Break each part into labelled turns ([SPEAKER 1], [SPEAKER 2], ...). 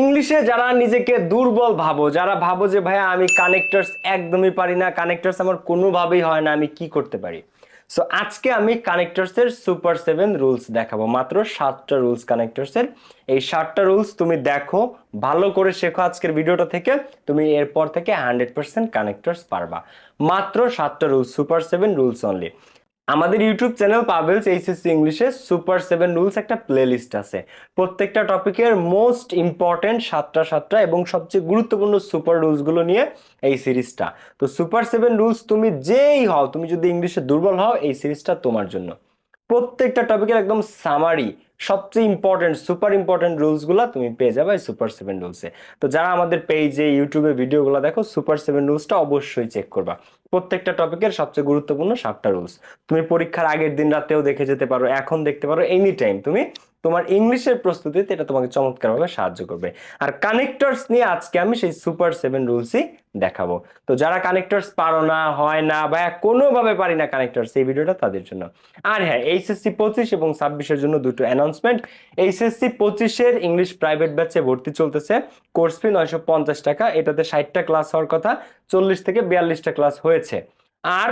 [SPEAKER 1] ইংলিশে যারা নিজেকে দুর্বল ভাবো, যারা ভাবো যে, ভাইয়া, আমি কানেক্টার্স একদমই পারি না কানেক্টার্স আমার কোনোভাবেই হয় না, আমি কি করতে পারি? সো আজকে আমি কানেক্টার্সের সুপার সেভেন রুলস দেখাবো। মাত্র সাতটা রুলস কানেক্টার্স এর। এই সাতটা রুলস তুমি দেখো, ভালো করে শেখো আজকের ভিডিওটা থেকে, তুমি এরপর থেকে হান্ড্রেড পার্সেন্ট কানেক্টার্স পারবা। মাত্র সাতটা rules super seven rules only আমাদের ইউটিউব চ্যানেল পাবেলস এইচএসসি ইংলিশে সুপার সেভেন রুলস একটা প্লেলিস্ট আছে। প্রত্যেকটা টপিকের মোস্ট ইম্পর্টেন্ট সাতটা সাতটা এবং সবচেয়ে গুরুত্বপূর্ণ সুপার রুলসগুলো নিয়ে এই সিরিজটা তো সুপার সেভেন রুলস তুমি যেই হও, তুমি যদি ইংলিশে দুর্বল হও, এই সিরিজটা তোমার জন্য। প্রত্যেকটা টপিকের একদম সামারি সবচেয়ে ইম্পর্টেন্ট সুপার ইম্পর্টেন্ট রুলসগুলো তুমি পেয়ে যাবে সুপার সেভেন রুলসে তো যারা আমাদের পেজে ইউটিউবে ভিডিওগুলো দেখো সুপার সেভেন রুলসটা অবশ্যই চেক করবা। প্রত্যেকটা টপিকের সবচেয়ে গুরুত্বপূর্ণ সাতটা রুলস। তুমি পরীক্ষার আগের দিন রাতেও দেখে যেতে পারো, এখন দেখতে পারো এনি টাইম তুমি তোমার ইংলিশের প্রস্তুতিতে এটা তোমাকে চমৎকারভাবে সাহায্য করবে। আর কানেক্টরস নিয়ে আজকে আমি সেই সুপার সেভেন রুলসই দেখাবো। তো যারা কানেক্টার্স পারো না, হয় না বা কোনোভাবে পারি না কানেক্টরস এই ভিডিওটা তাদের জন্য। আর হ্যাঁ এইচএসসি পঁচিশ এবং ছাব্বিশের জন্য দুটো অ্যানাউন্সমেন্ট এইচএসসি পঁচিশের ইংলিশ প্রাইভেট ব্যাচে ভর্তি চলতেছে। কোর্স ফি নয়শো পঞ্চাশ টাকা। এটাতে ষাটটা ক্লাস হওয়ার কথা, চল্লিশ থেকে বিয়াল্লিশটা ক্লাস হয়েছে। আর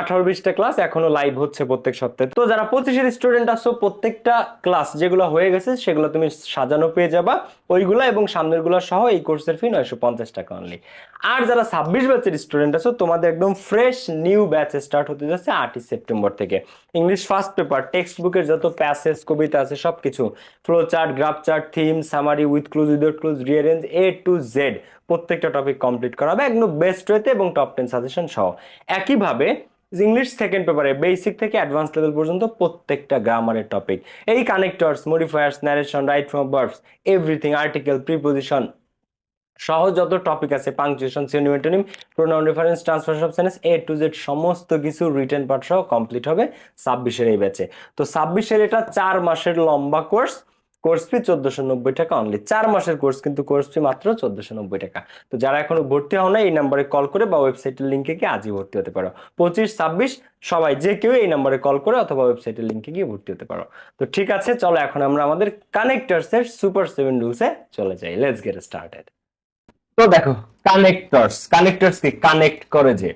[SPEAKER 1] আঠারো বিশটা ক্লাস এখনও লাইভ হচ্ছে প্রত্যেক সপ্তাহে। তো যারা পঁচিশের স্টুডেন্ট আসো প্রত্যেকটা ক্লাস যেগুলো হয়ে গেছে, সেগুলো তুমি সাজানো পেয়ে যাবা। ওইগুলা এবং সামনেরগুলা সহ এই কোর্সের ফি নয়শো পঞ্চাশ টাকা অনলি আর যারা ছাব্বিশ ব্যাচের স্টুডেন্ট আছো, তোমাদের একদম ফ্রেশ নিউ ব্যাচ স্টার্ট হতে যাচ্ছে আটই সেপ্টেম্বর থেকে। ইংলিশ ফার্স্ট পেপার টেক্সট বুকের যত প্যাসেজ কবিতা আছে, সবকিছু। Flow chart graph chart theme summary with clues without clues rearrange A to Z প্রত্যেকটা টপিক কমপ্লিট করা হবে। একদম বেস্ট ওয়েতে এবং টপ টেন সাজেশন সহ। একইভাবে ইংলিশ সেকেন্ড পেপারে বেসিক থেকে অ্যাডভান্স লেভেল পর্যন্ত প্রত্যেকটা গ্রামারের টপিক এই connectors modifiers narration right from verbs everything article preposition সহ যত টপিক আছে punctuation synonym pronoun reference transfer of sentence A to Z সমস্ত কিছু রিটেন পার্ট সহ কমপ্লিট হবে ছাব্বিশের এই ব্যাচে তো ছাব্বিশের এটা চার মাসের লম্বা কোর্স কোর্স ফি চোদ্দশো নব্বই টাকা অনলি চার মাসের কোর্স কিন্তু কোর্স ফি মাত্র চোদ্দশো নব্বই টাকা। তো যারা এখনও ভর্তি হও না এই নাম্বারে কল করে বা ওয়েবসাইটের লিঙ্কে গিয়ে আজই ভর্তি হতে পারো। পঁচিশ, ছাব্বিশ, সবাই যে কেউ এই নাম্বারে কল করে অথবা ওয়েবসাইটের লিঙ্কে গিয়ে ভর্তি হতে পারো। তো ঠিক আছে, চলো এখন আমরা আমাদের কানেক্টার্স এর সুপার সেভেন রুলসে চলে যাই। লেটস গেট স্টার্টেড তো দেখো কানেক্টরস কানেক্টরস কি? কানেক্ট করে যে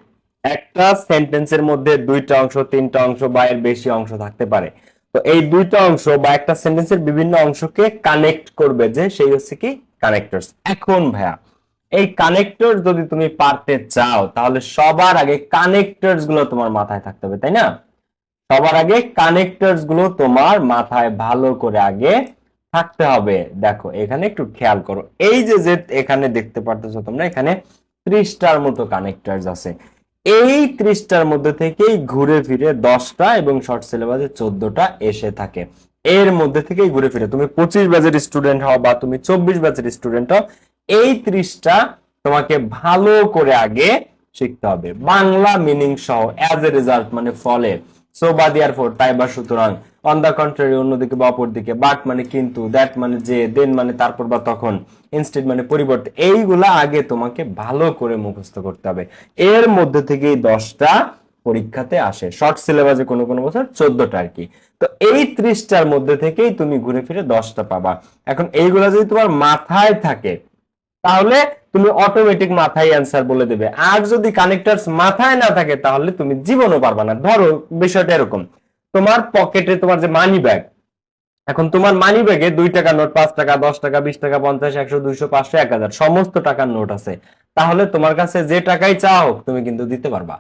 [SPEAKER 1] একটা সেন্টেন্সের মধ্যে দুইটা অংশ, তিনটা অংশ বা এর বেশি অংশ থাকতে পারে। তো এই দুইটা অংশ বা একটা সেন্টেন্সের বিভিন্ন অংশকে কানেক্ট করবে যে সেই হচ্ছে কি কানেক্টরস এখন ভাইয়া, এই কানেক্টর যদি তুমি পারতে চাও, তাহলে সবার আগে কানেক্টরসগুলো তোমার মাথায় থাকতে হবে, তাই না? সবার আগে কানেক্টরসগুলো তোমার মাথায় ভালো করে আগে থাকতে হবে। দেখো, এখানে একটু খেয়াল করো। এই যে যে এখানে দেখতে পারতেছো তোমরা, এখানে ত্রিশটার মতো কানেক্টরস আছে। এই ত্রিশটার মধ্যে থেকেই ঘুরে ফিরে দশটা এবং শর্ট সিলেবাসে চোদ্দটা এসে থাকে। এর মধ্যে থেকেই ঘুরে ফিরে। তুমি পঁচিশ ব্যাচের স্টুডেন্ট হও বা তুমি চব্বিশ ব্যাচের স্টুডেন্ট হও, এই ত্রিশটা তোমাকে ভালো করে আগে শিখতে হবে। বাংলা মিনিং সহ অ্যাজ এ রেজাল্ট মানে ফলে। সো বা দিয়ার ফোর তাই বা সুতরাং? অন দা কন্ট্রারি অন্যদিকে বা অপর দিকে বাট মানে কিন্তু দ্যাট মানে যে দেন মানে তারপর বা তখন ইনস্টেড মানে পরিবর্তে, এইগুলা আগে তোমাকে ভালো করে মুখস্থ করতে হবে। এর মধ্যে থেকেই দশটা পরীক্ষাতে আসে। শর্ট সিলেবাসে কোনো কোনো বছর চোদ্দটা আর কি। তো এই ত্রিশটার মধ্যে থেকেই তুমি ঘুরে ফিরে দশটা পাবা। এখন এইগুলা যদি তোমার মাথায় থাকে তাহলে তুমি অটোমেটিক মাথায় অ্যান্সার বলে দেবে। আর যদি কানেক্টরস মাথায় না থাকে, তাহলে তুমি জীবনও পারবা না। ধরো, বিষয়টা এরকম। তোমার পকেটে তোমার যে মানি ব্যাগ এখন তোমার মানি ব্যাগে দুই টাকা নোট পাঁচ টাকা, দশ টাকা, বিশ টাকা, পঞ্চাশ, একশো, দুইশো, পাঁচশো, এক হাজার, সমস্ত টাকার নোট আছে। তাহলে তোমার কাছে যে টাকাই চা হোক, তুমি কিন্তু দিতে পারবা।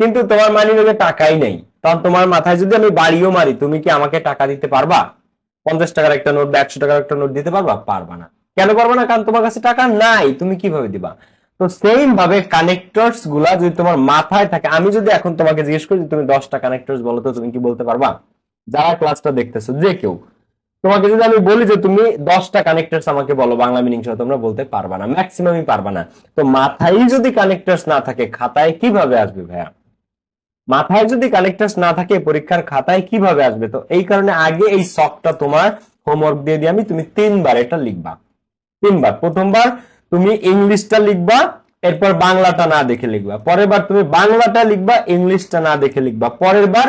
[SPEAKER 1] কিন্তু তোমার মানি ব্যাগে টাকাই নেই। তখন তোমার মাথায় যদি আমি বাড়িও মারি, তুমি কি আমাকে টাকা দিতে পারবা? পঞ্চাশ টাকার একটা নোট বা একশো টাকার একটা নোট দিতে পারবা? পারবা না। কেন পারবা না? কারণ তোমার কাছে টাকা নাই, তুমি কীভাবে দিবা? তো সেম ভাবে কানেক্টরসগুলা যদি তোমার মাথায় থাকে, আমি যদি এখন তোমাকে জিজ্ঞেস করি তুমি দশটা কানেক্টরস বলো তো, তুমি কি বলতে পারবা? যারা ক্লাসটা দেখতেছো, যে কেউ। তোমাকে যদি আমি বলি যে তুমি দশটা কানেক্টরস আমাকে বলো, বাংলা মিনিং সহ তোমরা বলতে পারবা না ম্যাক্সিমামই পারবা না। তো মাথায় যদি কানেক্টরস না থাকে, খাতায় কীভাবে আসবে ভাইয়া? মাথায় যদি কানেক্টরস না থাকে, পরীক্ষার খাতায় কীভাবে আসবে? তো এই কারণে আগে এই শখটা তোমার হোমওয়ার্ক দিয়ে দিয়ে আমি তুমি তিনবার এটা লিখবা। তিনবার। প্রথমবার তুমি ইংলিশটা লিখবা, এরপর বাংলাটা না দেখে লিখবা। পরের বার তুমি বাংলাটা লিখবা, ইংলিশটা না দেখে লিখবা। পরের বার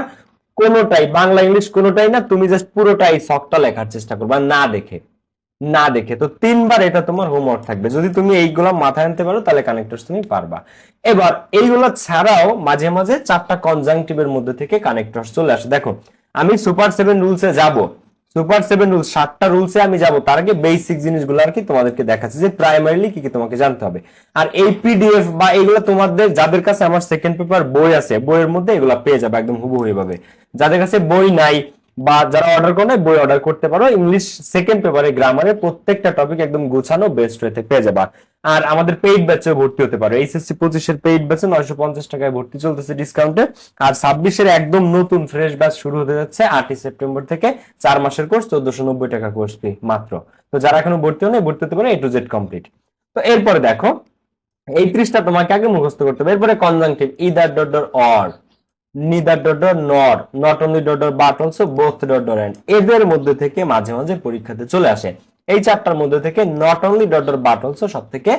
[SPEAKER 1] কোনোটাই, বাংলা, ইংলিশ কোনোটাই না, তুমি জাস্ট পুরোটাই শখটা লেখার চেষ্টা করবা, না দেখে। না দেখে। তো তিনবার এটা তোমার হোমওয়ার্ক থাকবে। যদি তুমি এইগুলো মাথায় আনতে পারো, তাহলে কানেক্টরস তুমি পারবা। এবার এইগুলো ছাড়াও মাঝে মাঝে চারটা কনজাংটিভের মধ্যে থেকে কানেক্টরস চলে আসে। দেখো, আমি সুপার সেভেন রুলসে যাব। সুপার সেভেন রুলস, সাতটা রুলসে আমি যাব। তার আগে বেসিক জিনিসগুলো আর কি তোমাদেরকে দেখাচ্ছি যে প্রাইমারিলি কি কি তোমাকে জানতে হবে। আর এই পিডিএফ বা এইগুলো তোমাদের, যাদের কাছে আমার সেকেন্ড পেপার বই আছে, বইয়ের মধ্যে এগুলো পেয়ে যাবে একদম হুবহু এভাবে। যাদের কাছে বই নাই বা যারা অর্ডার করে বই অর্ডার করতে পারো। ইংলিশ সেকেন্ড পেপারে গ্রামারে প্রত্যেকটা টপিক একদম গোছানো বেস্ট ওয়েতে পেয়ে যাবা। আর আমাদের পেইড ব্যাচে ভর্তি হতে পারো। এইচএসসি পঁচিশের পেইড ব্যাচে নয়শো পঞ্চাশ টাকায় ভর্তি চলতেছে ডিসকাউন্টে আর ছাব্বিশের একদম নতুন ফ্রেশ ব্যাচ শুরু হতে যাচ্ছে আটই সেপ্টেম্বর থেকে চার মাসের কোর্স চোদ্দশো নব্বই টাকা কোর্স ফি মাত্র। তো যারা এখনও ভর্তি হনে ভর্তি হতে পারে এ টু জেড কমপ্লিট তো এরপরে দেখো, এই ত্রিশটা তোমাকে আগে মুখস্থ করতে হবে। এরপরে conjunctive either dot dot or neither dot dot nor not only dot dot but also both dot dot and এদের মধ্যে থেকে মাঝে মাঝে পরীক্ষাতে চলে আসে। এই চারটার মধ্যে থেকে not only dot dot but also সব থেকে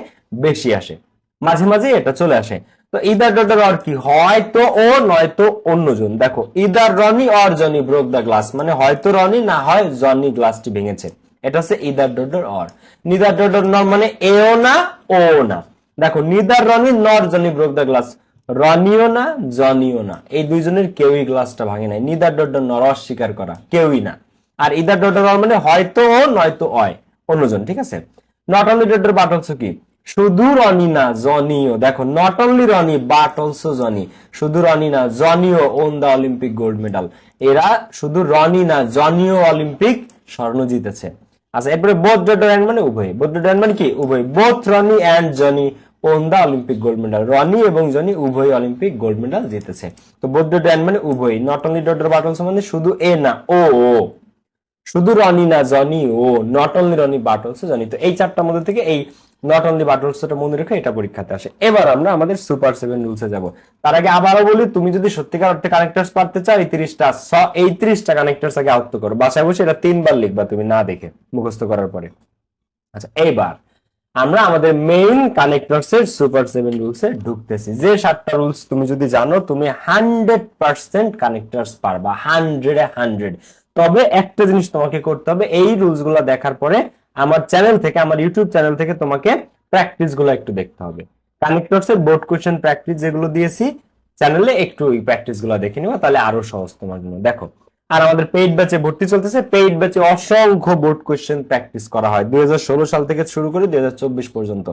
[SPEAKER 1] বেশি আসে। মাঝে মাঝে এটা চলে আসে। তো ইদার ডট ডট অর কি? হয়তো ও, নয়তো অন্যজন। দেখো either Rony or Johnny broke the glass মানে হয়তো রনি, না হয় জনি গ্লাসটি ভেঙেছে। এটা হচ্ছে either dot dot or neither dot dot nor মানে এও না, ও না। দেখো neither Rony nor Johnny broke the glass রনিও না, জনিও না। এই দুইজনের কেউই গ্লাসটা ভাঙে নাই। নিদার ডট নর অস্বীকার করা, কেউই না। আর ইদার ডট অর মানে হয়তো ও, নয়তো অয়, অন্যজন, ঠিক আছে? Not only dot but also কি? শুধু রনি না, জনিও। দেখো not only Rony but also Johnny. শুধু রনি না, জনিও won the Olympic gold medal. এরা শুধু রনি না, জনিও অলিম্পিক স্বর্ণ জিতেছে। আচ্ছা এরপরে বোথ ডট মানে উভয়। বোথ ডট মানে কি? উভয়। Both Rony and Johnny won the Olympic gold medal? Rony এবং জনি উভয় অলিম্পিক গোল্ড মেডাল জিতেছে। তো ডট অ্যান্ড মানে উভয় not only dot but also মানে শুধু এ না, ও ও। শুধু রনি না, Johnny, O not only Rony but also Johnny. তো এই চারটার মধ্যে থেকে এই নট অনলি বাট অলসোটা মনে রেখে এটা পরীক্ষাতে আসে। এবার আমরা আমাদের সুপার সেভেন রুলসে যাব। তার আগে আবারও বলি, তুমি যদি সত্যিকার অর্থে কানেক্টার্স পারতে চাও এই তিরিশটা এই তিরিশটা কানেক্টার্স আগে আয়ত্ত করো। বাসায় বসে এটা তিনবার লিখবা তুমি না দেখে, মুখস্থ করার পরে। আচ্ছা এইবার আমরা আমাদের মেইন কানেক্টরস এর সুপার সেভেন রুলস এ ঢুকতেছি। যে সাতটা রুলস তুমি যদি জানো, তুমি হান্ড্রেড পার্সেন্ট কানেক্টরস পারবা। হান্ড্রেড হান্ড্রেড তবে একটা জিনিস তোমাকে করতে হবে, এই রুলসগুলো দেখার পরে আমার চ্যানেল থেকে, আমার ইউটিউব চ্যানেল থেকে তোমাকে প্র্যাকটিসগুলো একটু দেখতে হবে। কানেক্টরস এর বোর্ড কোশ্চেন প্র্যাকটিস যেগুলো দিয়েছি চ্যানেলে একটু ওই প্র্যাকটিসগুলো দেখে নিবা, তাহলে আরও সহজ তোমার জন্য। দেখো আর আমাদের পেইড ব্যাচে ভর্তি চলতেছে। পেইড ব্যাচে অসংখ্য বোর্ড কোয়েশ্চেন প্র্যাকটিস করা হয়। দুই হাজার ষোলো সাল থেকে শুরু করে দুই হাজার চব্বিশ পর্যন্ত।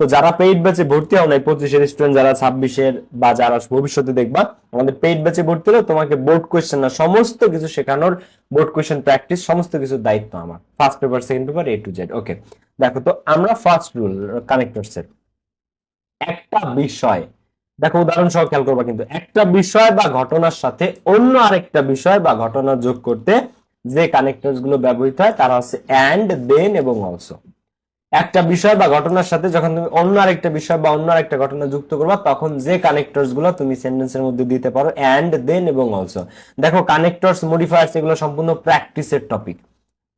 [SPEAKER 1] তো যারা পেইড ব্যাচে ভর্তি হও নাই, পঁচিশের স্টুডেন্ট যারা ছাব্বিশের বা যারা ভবিষ্যতে দেখবা, আমাদের পেইড ব্যাচে ভর্তি হলে তোমাকে বোর্ড কোয়েশ্চেন না, সমস্ত কিছু শেখানোর বোর্ড কোশ্চেন প্র্যাকটিস সমস্ত কিছুর দায়িত্ব আমার। First paper second paper A to Z okay দেখো তো, আমরা ফার্স্ট রুল কানেক্টরস এর একটা বিষয় দেখো উদাহরণ সহ খেয়াল করবা কিন্তু। একটা বিষয় বা ঘটনার সাথে অন্য আরেকটা বিষয় বা ঘটনা যোগ করতে যে কানেক্টরসগুলো ব্যবহৃত হয়, তারা হচ্ছে অ্যান্ড দেন এবং অলসো একটা বিষয় বা ঘটনার সাথে যখন তুমি অন্য আরেকটা বিষয় বা অন্য আরেকটা ঘটনা যুক্ত করবা, তখন যে কানেক্টরসগুলো তুমি সেন্টেন্সের মধ্যে দিতে পারো অ্যান্ড দেন এবং অলসো দেখো কানেক্টরস মডিফায়ার্স এগুলো সম্পূর্ণ প্র্যাকটিসের টপিক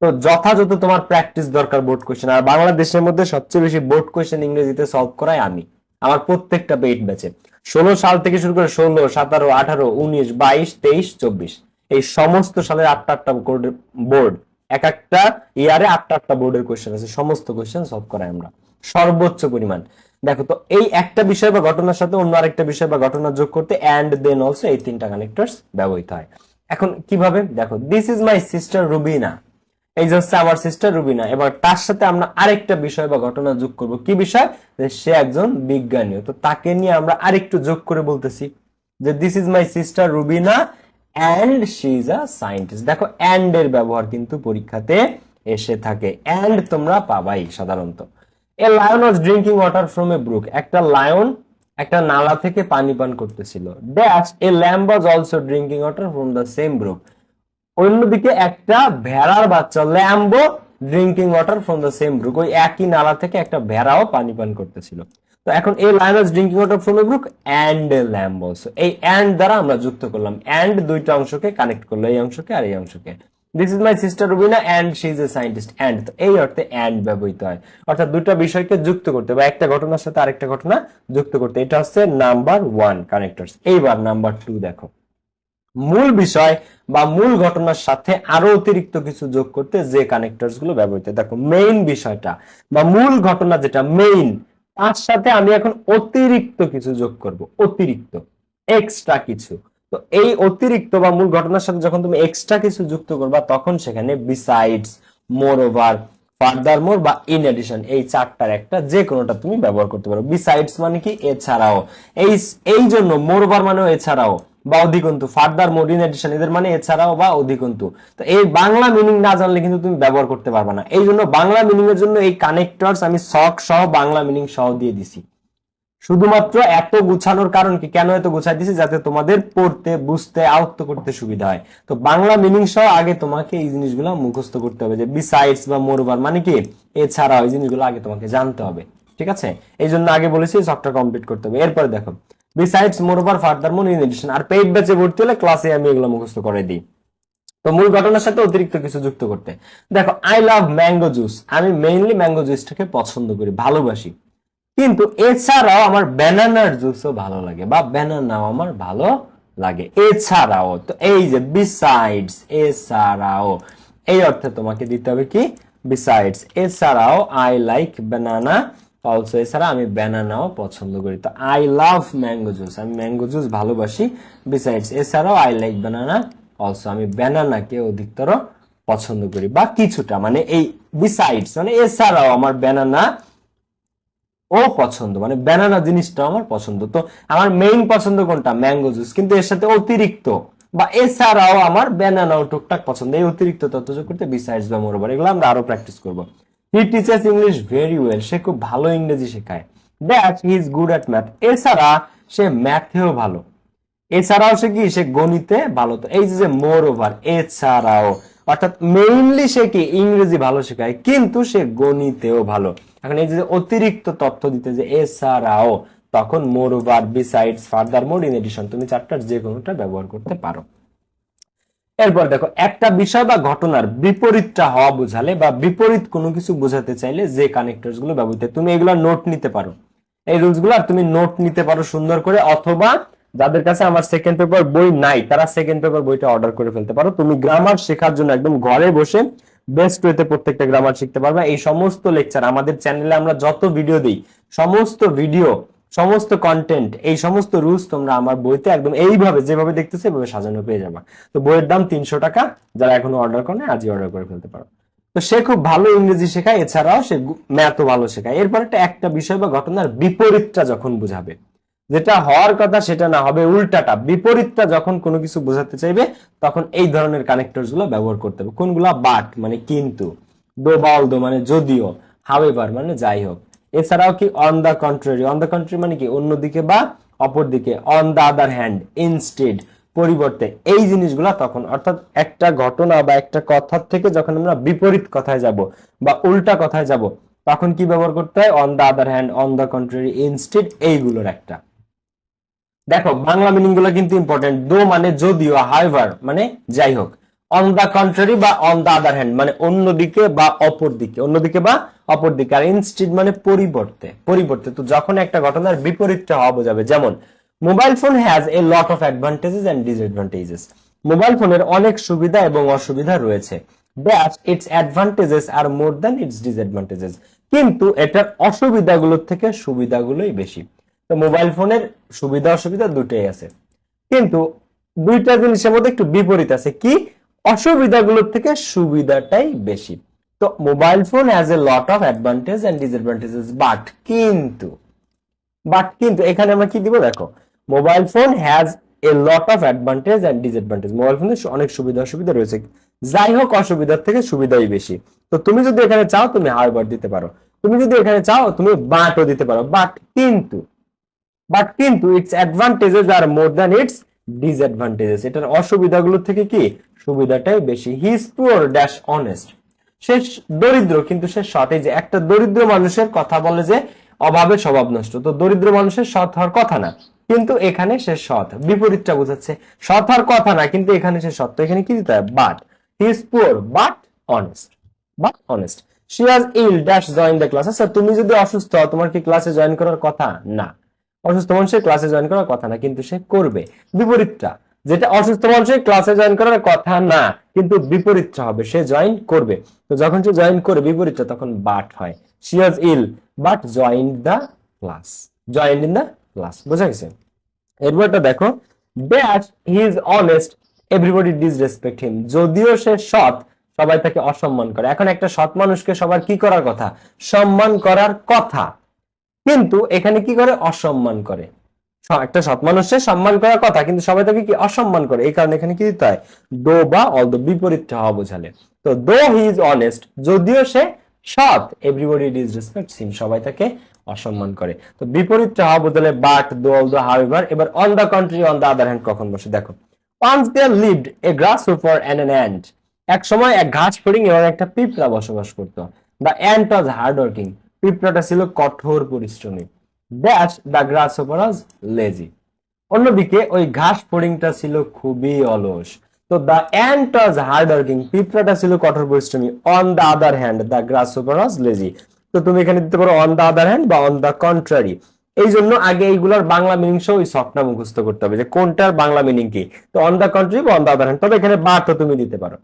[SPEAKER 1] তো যথাযথ তোমার প্র্যাকটিস দরকার বোর্ড কোশ্চেন আর বাংলাদেশের মধ্যে সবচেয়ে বেশি বোর্ড কোশ্চেন ইংরেজিতে সলভ করাই আমি। আমার প্রত্যেকটা পেইড ব্যাচে ষোলো সাল থেকে শুরু করে ষোলো, সতেরো, আঠারো, উনিশ, বাইশ, তেইশ, চব্বিশ। এই সমস্ত সালের আটটা আটটা বোর্ড এক একটা ইয়ারে আটটা আটটা বোর্ডের কোয়েশ্চেন আছে। সমস্ত কোয়েশ্চেন সলভ করাই আমরা। সর্বোচ্চ পরিমাণ। দেখো তো, এই একটা বিষয় বা ঘটনার সাথে অন্য আরেকটা বিষয় বা ঘটনা যোগ করতে অ্যান্ড দেন অলসো এই তিনটা কানেক্টরস ব্যবহৃত হয়। এখন কীভাবে? দেখো this is my sister Rubina এই হচ্ছে আমার সিস্টার রুবিনা। এবার তার সাথে আমরা আরেকটা বিষয় বা ঘটনা যোগ করব। কি বিষয়? যে সে একজন বিজ্ঞানী। তো তাকে নিয়ে আমরা আরেকটু যোগ করে বলতেছি যে this is my sister Rubina and she is a scientist দেখো অ্যান্ড এর ব্যবহার কিন্তু পরীক্ষাতে এসে থাকে। অ্যান্ড তোমরা পাবাই সাধারণত। A lion was drinking water from a brook একটা লায়ন একটা নালা থেকে পানি পান করতেছিল। Dash a lamb was also drinking water from the same brook অন্যদিকে একটা ভেড়ার বাচ্চা, lamb drinking water from the same brook ওই একই নালা থেকে একটা ভেড়াও পানি পান করতেছিল। তো এখন এই lion's drinking water from the brook and এই অ্যান্ড দ্বারা আমরা যুক্ত করলাম। অ্যান্ড দুইটা অংশকে কানেক্ট করল, এই অংশকে আর এই অংশকে। This is my sister Rubina and she is a scientist and এই অর্থে অ্যান্ড ব্যবহৃত হয়। অর্থাৎ দুটো বিষয়কে যুক্ত করতে বা একটা ঘটনার সাথে আরেকটা ঘটনা যুক্ত করতে। এটা হচ্ছে নাম্বার ওয়ান কানেক্টরস এইবার নাম্বার টু দেখো। মূল বিষয় বা মূল ঘটনার সাথে আরও অতিরিক্ত কিছু যোগ করতে যে কানেক্টরসগুলো ব্যবহৃত। দেখো মেইন বিষয়টা বা মূল ঘটনা যেটা মেইন তার সাথে আমি এখন অতিরিক্ত কিছু যোগ করব, অতিরিক্ত এক্সট্রা কিছু। তো এই অতিরিক্ত বা মূল ঘটনার সাথে যখন তুমি এক্সট্রা কিছু যুক্ত করবা, তখন সেখানে besides moreover furthermore বা ইন এডিশন এই চারটার একটা যে কোনোটা তুমি ব্যবহার করতে পারো। বিসাইডস মানে কি? এছাড়াও। এই এই জন্য মোর ওভার মানেও এছাড়াও। বা অধিকন্তু ফার্দার মোর ইন এডিশন এদের মানে এছাড়াও বা অধিকন্তু। তো এই বাংলা মিনিং না জানলে কিন্তু তুমি ব্যবহার করতে পারবে না। এই জন্য বাংলা মিনিং এর জন্য এই কানেক্টরস আমি শখ সহ বাংলা মিনিং সহ দিয়ে দিছি। শুধুমাত্র এত গুছানোর কারণ কি? কেন এত গুছাই দিছি? যাতে তোমাদের পড়তে, বুঝতে, আয়ত্ত করতে সুবিধা হয়। তো বাংলা মিনিং সহ আগে তোমাকে এই জিনিসগুলো মুখস্থ করতে হবে যে বিসাইডস বা মোরবার মানে কি? এছাড়াও এই জিনিসগুলো আগে তোমাকে জানতে হবে। ঠিক আছে? এই জন্য আগে বলেছি সফটওয়্যার কমপ্লিট করতে হবে। এরপরে দেখো। Besides moreover furthermore in addition R paid ব্যাচে ভর্তি হলে ক্লাসে আমি এগুলো মুখস্থ করে দিই। তো মূল ঘটনার সাথে অতিরিক্ত কিছু যুক্ত করতে। দেখো আই লাভ ম্যাঙ্গো জুস আমি মেইনলি ম্যাঙ্গো জুসটাকে পছন্দ করি, ভালোবাসি। কিন্তু এছাড়াও আমার ব্যানানার জুসও ভালো লাগে, বা ব্যানানাও আমার ভালো লাগে। এছাড়াও, তো এই যে বিসাইডস এছাড়াও, এই অর্থে তোমাকে দিতে হবে কি? বিসাইডস এছাড়াও আই লাইক ব্যানানা অলসো এছাড়া আমি ব্যানানাও পছন্দ করি। তো আই লাভ ম্যাঙ্গো জুস আমি ম্যাঙ্গো জুস ভালোবাসি। বিসাইডস এছাড়াও আই লাইক ব্যানানা অলসো আমি ব্যানানাকে অধিকতর পছন্দ করি। বা কিছুটা মানে এই বিসাইডস মানে এছাড়াও আমার ব্যানানা ও পছন্দ মানে ব্যানানা জিনিসটা আমার পছন্দ। তো আমার মেইন পছন্দ কোনটা? ম্যাঙ্গো জুস কিন্তু এর সাথে অতিরিক্ত, বা এছাড়াও আমার ব্যানানাও টুকটাক পছন্দ। এই অতিরিক্ত তথ্য যোগ করতে বিসাইডস বা মোরবার এগুলো আমরা আরও প্র্যাকটিস করব। He teachers English very well সে খুব ভালো ইংরেজি শেখায়। That he is good at math এছাড়া সে ম্যাথেও ভালো। এছাড়াও সে কি? সে গণিতে ভালো তো। এই যে মোর ওভার এছাড়াও। অর্থাৎ মেইনলি সে কি? ইংরেজি ভালো শেখায়, কিন্তু সে গণিতেও ভালো। এখন এই যে অতিরিক্ত তথ্য দিতে যে এছাড়াও, তখন moreover besides furthermore in addition তুমি চারটার যে কোনোটা ব্যবহার করতে পারো। এরপর দেখো, একটা বিষয় বা ঘটনার বিপরীতটা হওয়া বোঝালে বা বিপরীত কোনো কিছু বোঝাতে চাইলে যে কানেক্টরসগুলো ব্যবহৃত, তুমি এগুলো নোট নিতে পারো। এই রুলসগুলো তুমি নোট নিতে পারো সুন্দর করে, অথবা যাদের কাছে আমার সেকেন্ড পেপার বই নাই, তারা সেকেন্ড পেপার বইটা অর্ডার করে ফেলতে পারো। তুমি গ্রামার শেখার জন্য একদম ঘরে বসে বেস্ট ওয়েতে প্রত্যেকটা গ্রামার শিখতে পারবে। এই সমস্ত লেকচার আমাদের চ্যানেলে আমরা যত ভিডিও দিই, সমস্ত ভিডিও সমস্ত কন্টেন্ট এই সমস্ত রুলস তোমরা আমার বইতে একদম এইভাবে, যেভাবে দেখতেছো, এভাবে সাজানো পেয়ে যাবে। তো বইয়ের দাম তিনশো টাকা, যারা এখনও অর্ডার করে আজই অর্ডার করে ফেলতে পারো। তো সে খুব ভালো ইংরেজি শেখায়, এছাড়াও সে ম্যাথও ভালো শেখায়। এরপর একটা একটা বিষয় বা ঘটনার বিপরীতটা যখন বুঝাবে, যেটা হওয়ার কথা, সেটা না হবে উল্টাটা। বিপরীতটা যখন কোনো কিছু বোঝাতে চাইবে, তখন এই ধরনের কানেক্টরগুলো ব্যবহার করতে হবে। কোনগুলা বাট মানে কিন্তু দো বাল দো মানে যদিও হাওয়েভার মানে যাই হোক। এছাড়াও কি on the contrary on the contrary মানে কি? অন্যদিকে বা অপর দিকে? On the other hand instead পরিবর্তে। এই জিনিসগুলা তখন, অর্থাৎ একটা ঘটনা বা একটা কথার থেকে যখন আমরা বিপরীত কথায় যাব বা উল্টা কথায় যাব, তখন কি ব্যবহার করতে হয়? On the other hand on the contrary instead এইগুলোর একটা। দেখো, বাংলা মিনিংগুলো কিন্তু ইম্পর্টেন্ট দো মানে যদিও হাইভার মানে যাই হোক। অন দ্য কন্ট্রারি বা অন দ্য আদার হ্যান্ড মানে অন্যদিকে বা অপর দিকে অন্যদিকে বা অপর দিকে আর ইনস্টিড মানে পরিবর্তে পরিবর্তে। তো যখন একটা ঘটনার বিপরীতটা হওয়া বোঝাবে, যেমন mobile phone has a lot of advantages and disadvantages mobile ফোনের অনেক সুবিধা এবং অসুবিধা রয়েছে that its advantages are more than its disadvantages কিন্তু এটার অসুবিধাগুলোর থেকে সুবিধাগুলোই বেশি। তো মোবাইল ফোনের সুবিধা অসুবিধা দুটোই আছে। কিন্তু দুইটা জিনিসের মধ্যে একটু বিপরীত আছে, কি? অসুবিধাগুলোর থেকে সুবিধাটাই বেশি। তো mobile phone has a lot of advantage and disadvantages but কিন্তু বাট কিন্তু, এখানে আমরা কি দিব দেখো mobile phone has a lot of advantage and disadvantage mobile ফোনের অনেক সুবিধা অসুবিধা রয়েছে। যাই হোক, অসুবিধার থেকে সুবিধাই বেশি। তো তুমি যদি এখানে চাও, তুমি হারবার দিতে পারো। তুমি যদি এখানে চাও, তুমি বাটও দিতে পারো। বাট কিন্তু বাট কিন্তু its advantages are more than its disadvantages এটার অসুবিধাগুলো থেকে কি? সুবিধাটাই বেশি। He is poor dash honest সে দরিদ্র, কিন্তু সে সৎ। এই যে একটা দরিদ্র মানুষের কথা বলে যে অভাবে স্বভাব নষ্ট, তো দরিদ্র মানুষের সৎ হওয়ার কথা না, কিন্তু এখানে সে সৎ। বিপরীতটা বোঝাচ্ছে, সৎ হওয়ার কথা না, কিন্তু এখানে সে তো এখানে কি দিতে হয়? But he is poor but honest but honest she was ill dash join the class আচ্ছা তুমি যদি অসুস্থ হও তোমার কি ক্লাসে জয়েন করার কথা? না। অসুস্থ মানুষের ক্লাসে জয়েন করার কথা না, কিন্তু সে করবে। বিপরীতটা
[SPEAKER 2] যেটা অসুস্থ মানুষের ক্লাসে জয়েন করার কথা না, কিন্তু বিপরীতটা হবে, সে জয়েন করবে। তো যখন সে জয়েন করে বিপরীতটা তখন বাট হয়। She was ill but join the class join in the class বোঝা গেছে? এরপরটা দেখো dash he is honest everybody disrespect him যদিও সে সৎ, সবাই তাকে অসম্মান করে। এখন একটা সৎ মানুষকে সবার কি করার কথা? সম্মান করার কথা। কিন্তু এখানে কি করে? অসম্মান করে। একটা সৎ মানুষের সম্মান করার কথা, কিন্তু সবাই তাকে কি অসম্মান করে? এই কারণে এখানে কি দিতে হয়? দো বা অল দো বিপরীতটা হওয়া বোঝালে। তো দো হি ইজ অনেস্ট, যদিও সে সৎ। এভরিবডি ডিসরেসপেক্ট হিম, সবাই তাকে অসম্মান করে। তো বিপরীতটা হওয়া বোঝালে বাট, দো অল দো হাউএভার। এবার on the country on the other hand কখন বসে? দেখো, once there lived glass grasshopper and an ant, এক সময় এক ঘাস ফড়িং এবং একটা পিঁপড়া বসবাস করত। The ant was hard working পিঁপড়াটা ছিল কঠোর পরিশ্রমী। Dash the grasshopper was lazy অন্যদিকে, ওই ঘাস ফড়িংটা ছিল খুবই অলস। তো the ant was hard working পিঁপড়াটা ছিল কঠোর পরিশ্রমী। On the other hand the grasshopper was lazy তো তুমি এখানে দিতে পারো অন দ্য আদার হ্যান্ড বা অন দ্য কন্ট্রারি এই জন্য আগে এইগুলোর বাংলা মিনিং সহ ওই সফটটা মুখস্থ করতে হবে যে কোনটার বাংলা মিনিং কি। তো অন দ্য কন্ট্রি বা অন দ্য আদার হ্যান্ড তবে এখানে বাটও তুমি দিতে পারো।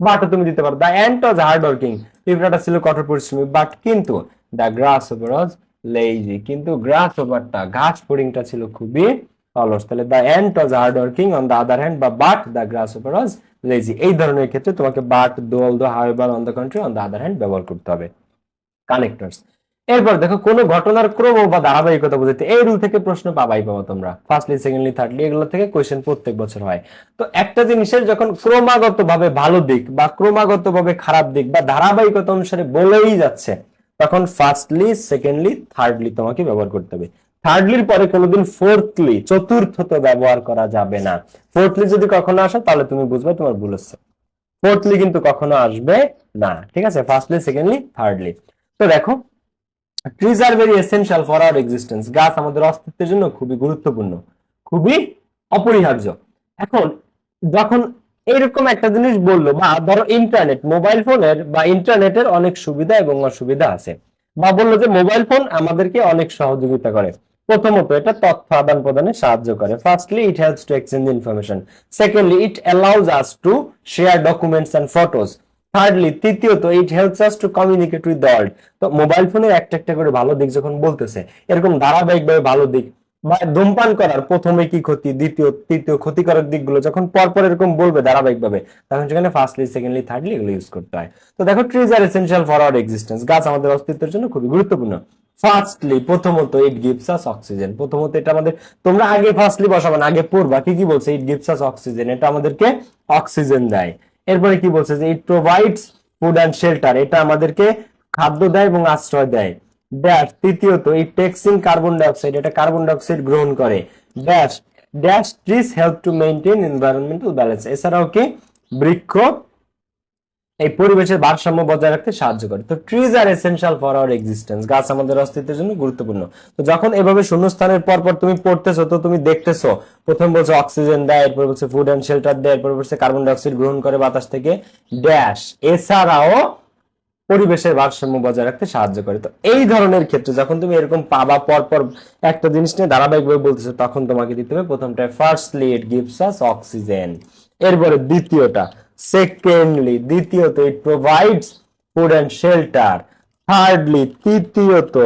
[SPEAKER 2] বাটও তুমি দিতে পারো। The ant was hard working পিঁপড়াটা ছিল কঠোর পরিশ্রমী বাট কিন্তু the grasshopper was lazy কিন্তু গ্রাস ওভারটা ঘাস ফড়িংটা ছিল খুবই অলস। তাহলে the ant was hard working on the other hand বা but the grasshopper was lazy এই ধরনের ক্ষেত্রে তোমাকে but although however on the country on the other hand ব্যবহার করতে হবে। কানেক্টরস এরপর দেখো, কোন ঘটনার ক্রম বা ধারাবাহিকতা বুঝতে এই রুল থেকে প্রশ্ন পাবাই পাবো তোমরা। ফার্স্টলি সেকেন্ডলি থার্ডলি এগুলো থেকে কোয়েশ্চেন প্রত্যেক বছর হয়। তো একটা জিনিসের যখন ক্রমাগত ভাবে ভালো দিক বা ক্রমাগত ভাবে খারাপ দিক বা ধারাবাহিকতা অনুসারে বলেই যাচ্ছে তখন ফার্স্টলি সেকেন্ডলি থার্ডলি তোমাকে ব্যবহার করতে হবে। থার্ডলির পরে কোনোদিন ফোর্থলি চতুর্থত ব্যবহার করা যাবে না। ফোর্থলি যদি কখনো আসে, তাহলে তুমি বুঝবে তোমার ভুল হচ্ছে। ফোর্থলি কিন্তু কখনো আসবে না, ঠিক আছে? ফার্স্টলি সেকেন্ডলি থার্ডলি তো দেখো trees are very essential for our existence গাছ আমাদের অস্তিত্বের জন্য খুবই গুরুত্বপূর্ণ, খুবই অপরিহার্য। এখন, যখন এরকম একটা জিনিস বলল বা ধরো ইন্টারনেট মোবাইল ফোনের বা ইন্টারনেটের অনেক সুবিধা এবং অসুবিধা আছে। বা বলল যে মোবাইল ফোন আমাদেরকে অনেক সহযোগিতা করে। প্রথমত, এটা তথ্য আদান প্রদানে সাহায্য করে। Firstly it helps to exchange information secondly it allows us to share documents and photos thirdly তৃতীয়ত it helps us to communicate with the world তো মোবাইল ফোনের একটা একটা করে ভালো দিক যখন বলতেছে, এরকম ধারাবাহিকভাবে ভালো দিক ধূমপান করার প্রথমে কি ক্ষতি, দ্বিতীয়, তৃতীয় ক্ষতিকারক দিকগুলো যখন পরপর এরকম বলবে ধারাবাহিকভাবে, তখন সেখানে ফার্স্টলি সেকেন্ডলি থার্ডলি এগুলো ইউজ করতে হয়। তো দেখো trees are essential for our existence গাছ আমাদের অস্তিত্বের জন্য খুবই গুরুত্বপূর্ণ। ফার্স্টলি প্রথমত ইট গিভস আস অক্সিজেন প্রথমত এটা আমাদের, তোমরা আগে ফার্স্টলি বসাবে না, আগে পড়বা, কি কি বলছে? ইট গিভস আস অক্সিজেন এটা আমাদেরকে অক্সিজেন দেয়। এরপরে কি বলছে যে it provides food and shelter এটা আমাদেরকে খাদ্য দেয় এবং আশ্রয় দেয়। ড্যাশ তৃতীয়ত, এই টেক্সিং কার্বন ডাইঅক্সাইড এটা কার্বন ডাইঅক্সাইড গ্রহণ করে। Dash dash trees help to maintain environmental balance এছাড়াও কি? বৃক্ষ, এই পরিবেশের ভারসাম্য বজায় রাখতে সাহায্য করে। তো trees are essential for our existence গাছ আমাদের অস্তিত্বের জন্য গুরুত্বপূর্ণ। তো যখন এভাবে শূন্যস্থানের পর পর তুমি পড়তেছো, তো তুমি দেখতেছো, প্রথম বলছে অক্সিজেন দেয়, এরপর বলছে ফুড অ্যান্ড শেল্টার দেয়, এরপর বলছে কার্বন ডাইঅক্সাইড গ্রহণ করে বাতাস থেকে। ড্যাশ এছাড়াও পরিবেশের ভারসাম্য বজায় রাখতে সাহায্য করে। তো এই ধরনের ক্ষেত্রে যখন তুমি এরকম পাবা পর পর একটা জিনিস নিয়ে ধারাবাহিকভাবে বলতেছো, তখন তোমাকে দিতে হবে প্রথমটায় firstly it gives us oxygen এরপরে দ্বিতীয়টা সেকেন্ডলি দ্বিতীয়ত it provides food and shelter thirdly তৃতীয়ত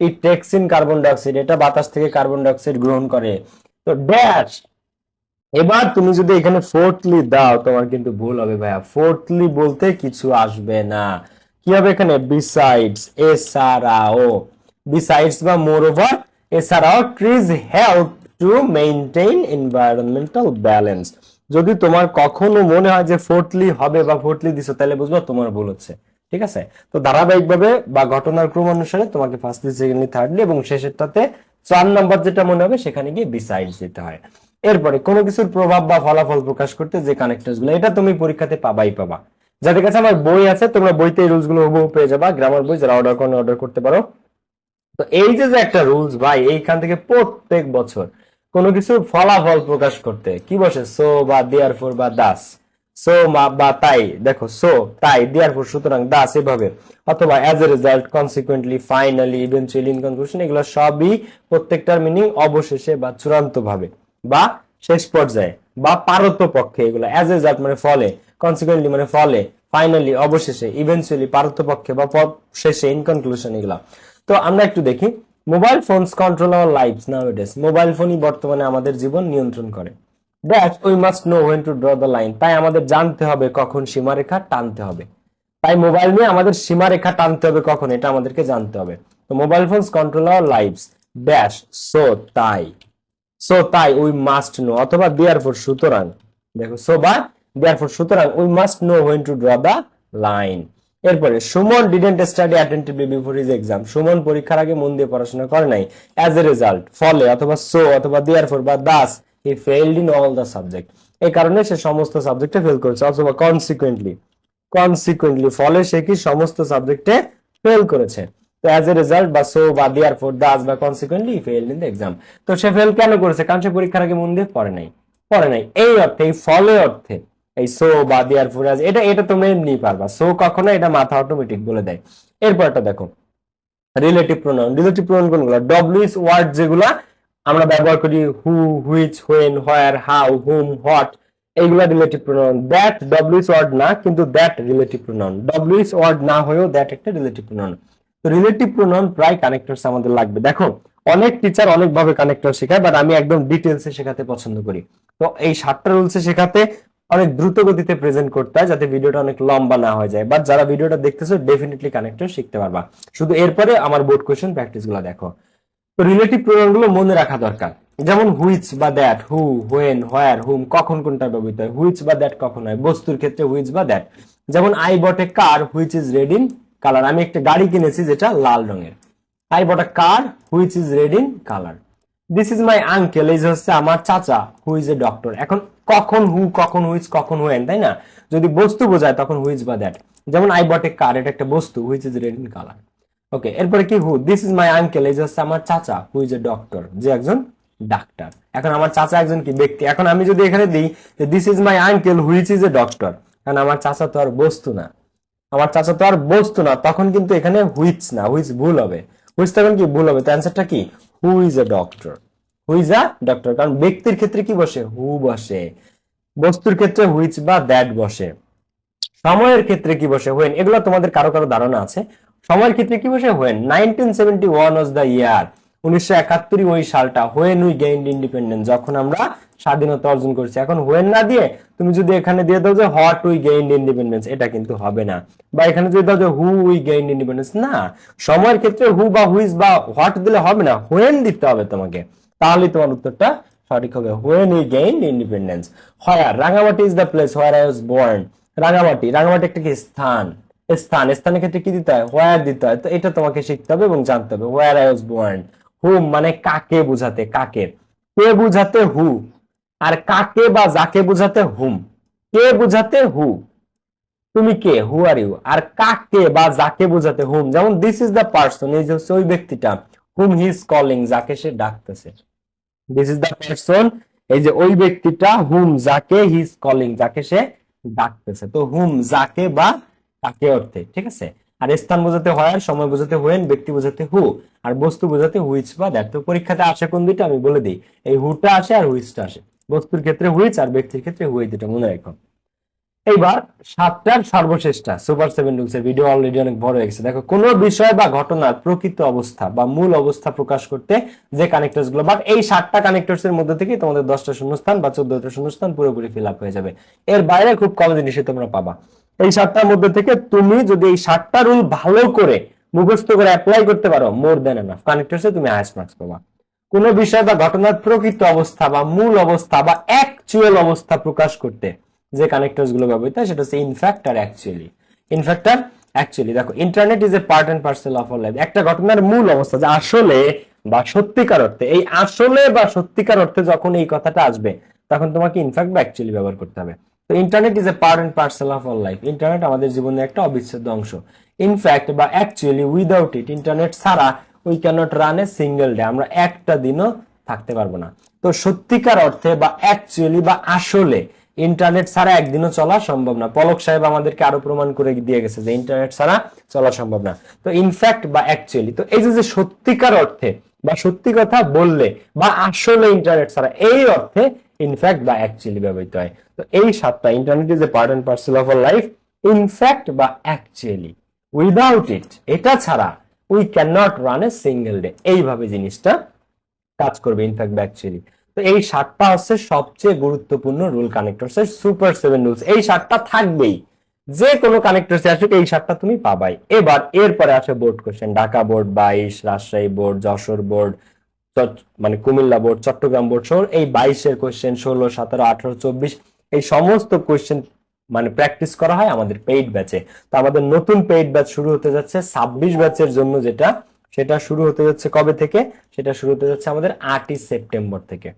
[SPEAKER 2] it takes in carbon dioxide এটা বাতাস থেকে কার্বন ডাইঅক্সাইড গ্রহণ করে। তো ড্যাশ এবার তুমি যদি এখানে ফোর্থলি দাও, তোমার কিন্তু ভুল হবে ভাইয়া। ফোর্থলি বলতে কিছু আসবে না। কি হবে এখানে? বিসাইডস এছাড়াও বিসাইডস বা মোর ওভার এছাড়াও trees help to maintain environmental balance যদি তোমার কখনো মনে হয় যে ফোর্থলি হবে বা ফোর্থলি দিছো, তাহলে বুঝবা তোমার ভুল হচ্ছে। ঠিক আছে? তো ধারাবাহিকভাবে বা ঘটনার ক্রম অনুসারে তোমাকে ফার্স্টলি সেকেন্ডলি থার্ডলি এবং শেষেরটাতে চার নাম্বার যেটা মনে হবে, সেখানে গিয়ে বিসাইডস দিতে হয়। এরপরে কোনো কিছুর প্রভাব বা ফলাফল প্রকাশ করতে যে কানেক্টরসগুলো, এটা তুমি পরীক্ষাতে পাবাই পাবা। যাদের কাছে আমার বই আছে, তোমরা বইতে এই রুলসগুলো হুবহু পেয়ে যাবা। গ্রামার বই যারা অর্ডার করেন অর্ডার করতে পারো। তো এই যে যে একটা রুলস, ভাই, এইখান থেকে প্রত্যেক বছর কোনো কিছুর ফলাফল প্রকাশ করতে, কি বসে? সো বা দেয়ার ফোর বা দাস। সো বা তাই, দেখো, সো, তাই, দেয়ার ফোর, সুতরাং দাস এভাবে। অথবা as a result consequently finally eventually in conclusion এগুলো সবই প্রত্যেকটার মিনিং অবশেষে বা চূড়ান্ত ভাবে বা শেষ পর্যায়ে বা পারত পক্ষে এগুলো অ্যাজ এ জাট মানে ফলে। কনসিকুয়েন্টলি মানে ফলে ফাইনালি অবশেষে ইভেন্চুয়ালি পারত পক্ষে বা শেষে ইনকনক্লুশন এগুলা। তো আমরা একটু দেখি। Mobile phones control our lives nowadays mobile ফোনই বর্তমানে আমাদের জীবন নিয়ন্ত্রণ করে। That we must know when to draw the line তাই আমাদের জানতে হবে কখন সীমারেখা টানতে হবে। তাই মোবাইল নিয়ে আমাদের সীমারেখা টানতে হবে কখন, এটা আমাদেরকে জানতে হবে। তো mobile phones control our lives dash so তাই। সো তাই উই মাস্ট নো অথবা দেয়ার ফর সুতরাং। দেখো সো বা দেয়ার ফর সুতরাং we must know when to draw the line এরপরে, Suman didn't study attentively before his exam Suman পরীক্ষার আগে মন দিয়ে পড়াশোনা করে নাই। অ্যাজ এ রেজাল্ট ফলে অথবা সো অথবা দেয়ার ফর বা thus he failed in all the subject এই কারণে সে সমস্ত সাবজেক্টে ফেল করেছে, অথবা কনসিকুয়েন্টলি কনসিকুয়েন্টলি ফলে সে কি সমস্ত সাবজেক্টে ফেল করেছে। তো অ্যাজ এ রেজাল্ট বা সো বা দেয়ার ফর দাস বা consequently fail in the exam তো সে ফেল কেন করেছে? কারণ সে পরীক্ষার আগে মন দিয়ে পড়ে নাই। পড়ে নাই। এই অর্থে, এই ফলে অর্থে এই সো বা দেয়ার ফর এটা এটা তোমরা এমনি পারবা। সো কখনো এটা মাথা অটোমেটিক বলে দেয়। এরপরটা দেখো রিলেটিভ প্রোনাউন রিলেটিভ প্রোনাউন কোনগুলো? ডব্লিউএস ওয়ার্ড যেগুলা আমরা ব্যবহার করি who which when where how whom what এইগুলা relative pronoun that WH word না, কিন্তু that relative pronoun WH word না হয়েও দ্যাট একটা রিলেটিভ প্রোনাউন তো রিলেটিভ প্রোনাউন প্রায় কানেক্টরস আমাদের লাগবে। দেখো, অনেক টিচার অনেক ভাবে কানেক্টর শেখায় বাট আমি একদম ডিটেলসে শেখাতে পছন্দ করি। তো এই সাতটা রুলসে শেখাতে অনেক দ্রুত গতিতে প্রেজেন্ট করতে হয় যাতে ভিডিওটা অনেক লম্বা না হয়ে যায়। বাট যারা ভিডিওটা দেখতেছো ডেফিনেটলি কানেক্টর শিখতে পারবা। শুধু এরপরে আমার বোর্ড কোয়েশ্চেন প্র্যাকটিসগুলো দেখো। তো রিলেটিভ প্রোনাউনগুলো মনে রাখা দরকার। যেমন হুইচ বা that who when where whom কখন কোনটা ব্যবহৃত হয় হুইচ বা দ্যাট কখন হয়, বস্তুর ক্ষেত্রে হুইচ বা দ্যাট যেমন I bought a car which is red in colour আমি একটা গাড়ি কিনেছি যেটা লাল রঙের। I bought a car which is red in colour this is my uncle যে হচ্ছে আমার চাচা হু ইজ এ ডক্টর এখন কখন হু কখন হুইচ কখন হোয়েন তাই না? যদি বস্তু বোঝায়, তখন হুইচ বা দ্যাট যেমন আই বট এ কার এটা একটা বস্তু which is red in colour okay এরপরে কি who this is my uncle এই হচ্ছে আমার চাচা হু ইজ এ ডক্টর যে একজন ডাক্তার এখন আমার চাচা একজন কি? ব্যক্তি। এখন আমি যদি এখানে দিই যে this is my uncle which is a doctor কারণ আমার চাচা তো আর বস্তু না। আমার চাচা তো আর বস্তু না, তখন কিন্তু এখানে হুইচ না হুইচ ভুল হবে। হুইচ কি? ভুল হবে। তো অ্যান্সারটা কি? Who is a doctor who is a doctor কারণ ব্যক্তির ক্ষেত্রে কি বসে? হু বসে। বস্তুর ক্ষেত্রে হুইচ বা দ্যাট বসে। সময়ের ক্ষেত্রে কি বসে? হোয়েন এগুলো তোমাদের কারও কারও ধারণা আছে। সময়ের ক্ষেত্রে কি বসে? When nineteen seventy one was the year উনিশশো একাত্তরই ওই সালটা। হোয়েন উই গেইন্ড ইন্ডিপেন্ডেন্স যখন আমরা স্বাধীনতা অর্জন করছি। এখন হোয়েন না দিয়ে তুমি যদি এখানে দিয়ে দাও যে হোয়াট উই গেইন্ড ইন্ডিপেন্ডেন্স এটা কিন্তু হবে না। বা এখানে যদি দাও যে হু উই গেইন্ড ইন্ডিপেন্ডেন্স না। সময়ের ক্ষেত্রে হু বা হুইজ বা হোয়াট দিলে হবে না হোয়েন দিতে হবে তোমাকে। তাহলে তোমার উত্তরটা সঠিক হবে। When we gained independence where Rangamati is the place where I was born Rangamati Rangamati একটা কি? স্থান। স্থান, স্থানের ক্ষেত্রে কি দিতে হয়? হোয়ার দিতে হয়। তো এটা তোমাকে শিখতে হবে এবং জানতে হবে। Where I was born whom মানে কাকে বুঝাতে? কাকে? কে বুঝাতে? হু আর কাকে বা যাকে বুঝাতে হুম? কে বুঝাতে হু? তুমি কে? হু আর ইউ। আর কাকে বা যাকে বুঝাতে হুম? যেমন দিস ইজ দ্য পার্সন এই যে হচ্ছে ওই ব্যক্তিটা হুম হি ইজ কলিং যাকে সে ডাকতেছে। দিস ইজ দ্য পার্সন এই যে ওই ব্যক্তিটা হুম যাকে হি ইজ কলিং যাকে সে ডাকতেছে। তো হুম যাকে বা তাকে অর্থে, ঠিক আছে? আর স্থান বোঝাতে হয়, আর সময় বোঝাতে হোয়েন ব্যক্তি বোঝাতে হু আর বস্তু বোঝাতে হুইচ বা দ্যাট তো পরীক্ষাতে আসে কোন দুইটা? আমি বলে দিই। এই হুটা আসে আর হুইচটা আসে। বস্তুর ক্ষেত্রে হুইচ আর ব্যক্তির ক্ষেত্রে হুই দুটা মনে রাখো এইবার সাতটার সর্বশেষটা সুপার সেভেন রুলস এর ভিডিও অলরেডি অনেক বড় হয়ে গেছে দেখো, কোন বিষয় বা ঘটনার প্রকৃত অবস্থা বা মূল অবস্থা প্রকাশ করতে যে কানেক্টরসগুলো বাট এই সাতটা কানেক্টরস এর মধ্যে থেকে তোমাদের দশটা শূন্যস্থান বা চোদ্দটা শূন্যস্থান পুরোপুরি ফিল আপ হয়ে যাবে। এর বাইরে খুব কম জিনিসই তোমরা পাবা। এই সাতটার মধ্যে থেকে তুমি যদি এই সাতটা রুল ভালো করে মুখস্থ করে অ্যাপ্লাই করতে পারো মোর দেন এনাফ কানেক্টরস তুমি হাইস্ট মার্কস পাবা। কোন বিষয় বা ঘটনার প্রকৃত অবস্থা বা মূল অবস্থা বা অ্যাকচুয়াল অবস্থা প্রকাশ করতে যে কানেক্টরসগুলো ব্যবহৃত হয়, সেটা হচ্ছে ইনফ্যাক্ট আর অ্যাকচুয়ালি ইনফ্যাক্ট আর অ্যাকচুয়ালি দেখো internet is a part and parcel of life একটা ঘটনার মূল অবস্থা যে আসলে বা সত্যিকার অর্থে, এই আসলে বা সত্যিকার অর্থে যখন এই কথাটা আসবে, তখন তোমাকে ইনফ্যাক্ট বা অ্যাকচুয়ালি ব্যবহার করতে হবে। তো internet is a part and parcel of all life internet আমাদের জীবনের একটা অবিচ্ছেদ্য অংশ। ইনফ্যাক্ট বা অ্যাকচুয়ালি উইদাউট ইট ইন্টারনেট ছাড়া we cannot run a single day আমরা একটা দিনও থাকতে পারব না। তো সত্যিকার অর্থে বা অ্যাকচুয়ালি বা আসলে ইন্টারনেট ছাড়া একদিনও চলা সম্ভব না। পলক সাহেব আমাদেরকে আরও প্রমাণ করে দিয়ে গেছে যে ইন্টারনেট ছাড়া চলা সম্ভব না। তো ইনফ্যাক্ট বা অ্যাকচুয়ালি তো এই যে সত্যিকার অর্থে বা সত্যি কথা বললে বা আসলে ইন্টারনেট ছাড়া, এই অর্থে ইনফ্যাক্ট বা অ্যাকচুয়ালি ব্যবহৃত হয়। তো এই সাতটা internet is a part and parcel of our life in fact বা অ্যাকচুয়ালি উইদাউট ইট এটা ছাড়া we can not run a single day এইভাবে জিনিসটা কাজ করবে ইনফ্যাক্ট বা অ্যাকচুয়ালি তো এই সাতটা হচ্ছে সবচেয়ে গুরুত্বপূর্ণ রুল কানেক্টরস এর সুপার সেভেন রুলস এই সাতটা থাকবেই। যে কোনো কানেক্টরস আসুক, এই সাতটা তুমি পাবাই। এবার, এরপরে আসে বোর্ড কোশ্চেন ঢাকা বোর্ড বাইশ, রাজশাহী বোর্ড যশোর বোর্ড মানে কুমিল্লা বোর্ড চট্টগ্রাম বোর্ড সহ এই বাইশের কোশ্চেন ষোলো, সতেরো, আঠারো, চব্বিশ, এই সমস্ত কোশ্চেন মানে প্র্যাকটিস করা হয় আমাদের পেইড ব্যাচে তো আমাদের নতুন পেইড ব্যাচ শুরু হতে যাচ্ছে ছাব্বিশ ব্যাচের জন্য যেটা, সেটা শুরু হতে যাচ্ছে কবে থেকে? সেটা শুরু হতে যাচ্ছে আমাদের আটই সেপ্টেম্বর থেকে।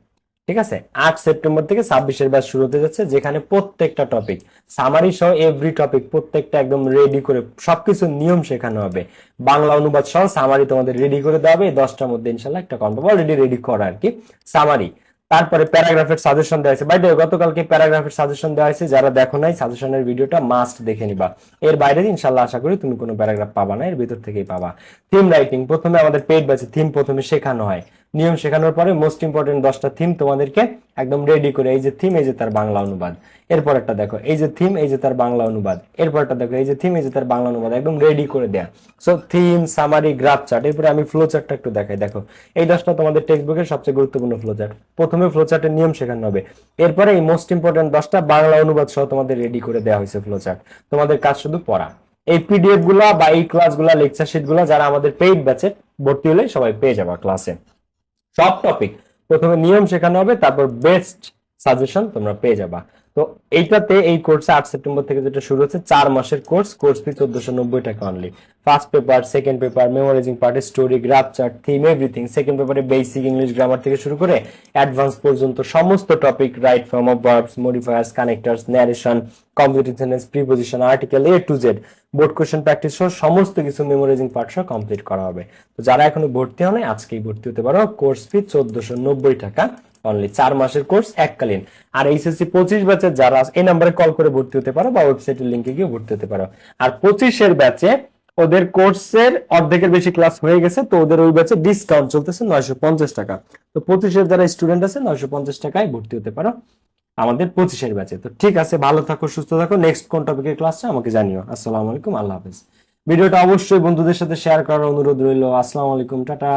[SPEAKER 2] ঠিক আছে? আট সেপ্টেম্বর থেকে ছাব্বিশের ব্যাচ শুরু হতে যাচ্ছে, যেখানে প্রত্যেকটা টপিক সামারি সহ এভরি টপিক প্রত্যেকটা একদম রেডি করে, সবকিছু নিয়ম শেখানো হবে। বাংলা অনুবাদ সহ সামারি তোমাদের রেডি করে দেওয়া হবে। দশটার মধ্যে ইনশাল্লাহ একটা কনফার্ম অলরেডি রেডি করা আর কি। সামারি তারপরে প্যারাগ্রাফের সাজেশন দেওয়া হয়েছে। বাই গতকালকে প্যারাগ্রাফের সাজেশন দেওয়া হয়েছে, যারা দেখো নাই সাজেশনের ভিডিওটা মাস্ট দেখে নিবা। এর বাইরে ইনশাল্লাহ আশা করি তুমি কোনো প্যারাগ্রাফ পাবা না, এর ভিতর থেকেই পাবা। থিম রাইটিং প্রথমে আমাদের পেড ব্যাচে থিম প্রথমে শেখানো হয়। নিয়ম শেখানোর পরে মোস্ট ইম্পর্টেন্ট দশটা থিম তোমাদেরকে একদম রেডি করে, এই যে থিম এই যে তার বাংলা অনুবাদ। এরপর একটা দেখো, এই যে থিম এই যে তার বাংলা অনুবাদ। এরপর একটা দেখো, এই যে থিম এই যে তার বাংলা অনুবাদ, একদম রেডি করে দেয়া। So theme summary graph chart এরপরে আমি ফ্লো চার্টটা একটু দেখাই, দেখো। এই দশটা তোমাদের টেক্সট বুকের সবচেয়ে গুরুত্বপূর্ণ ফ্লো চার্ট প্রথমে ফ্লো চার্টের নিয়ম শেখানো হবে। এরপরে এই মোস্ট ইম্পর্টেন্ট দশটা বাংলা অনুবাদ সহ তোমাদের রেডি করে দেওয়া হয়েছে ফ্লো চার্ট তোমাদের কাজ শুধু পড়া। এই পিডিএফগুলা বা এই ক্লাসগুলা লেকচার শিটগুলা, যারা আমাদের পেইড ব্যাচে ভর্তি হলে সবাই পেয়ে যাবা ক্লাসে সব টপিক প্রথমে নিয়ম শেখানো হবে তারপর বেস্ট সাজেশন তোমরা পেয়ে যাবা। তো এইটাতে এই কোর্সে আট সেপ্টেম্বর থেকে যেটা শুরু হচ্ছে, চার মাসের কোর্স কোর্স ফি চোদ্দশো নব্বই টাকা only first paper second paper memorising part story graph chart theme everything second পেপারে বেসিক ইংলিশ গ্রামার থেকে শুরু করে অ্যাডভান্স পর্যন্ত সমস্ত topic right form of verbs modifiers connectors narration computer sentence preposition article A to Z board question practice সহ সমস্ত কিছু memorising part সহ কমপ্লিট করা হবে। তো যারা এখনও ভর্তি হয় আজকেই ভর্তি হতে পারো। কোর্স ফি চোদ্দশো নব্বই টাকা। অনলি চার মাসের কোর্স এককালীন। আর এইচএসসি পঁচিশ ব্যাচের যারা এই নাম্বারে কল করে ভর্তি হতে পারো বা ওয়েবসাইটের লিঙ্কে গিয়ে ভর্তি হতে পারো। আর পঁচিশের ব্যাচে ওদের কোর্সের অর্ধেকের বেশি ক্লাস হয়ে গেছে, তো ওদের ওই ব্যাচে ডিসকাউন্ট চলতেছে নয়শো পঞ্চাশ টাকা। তো পঁচিশের যারা স্টুডেন্ট আছে, নয়শো পঞ্চাশ টাকায় ভর্তি হতে পারো আমাদের পঁচিশের ব্যাচে তো ঠিক আছে, ভালো থাকো, সুস্থ থাকো। নেক্সট কোন টপিকের ক্লাসটা আমাকে জানিও। আসসালামু আলাইকুম, আল্লাহ হাফেজ। ভিডিওটা অবশ্যই বন্ধুদের সাথে শেয়ার করার অনুরোধ রইল। আসসালামু আলাইকুম, টাটা।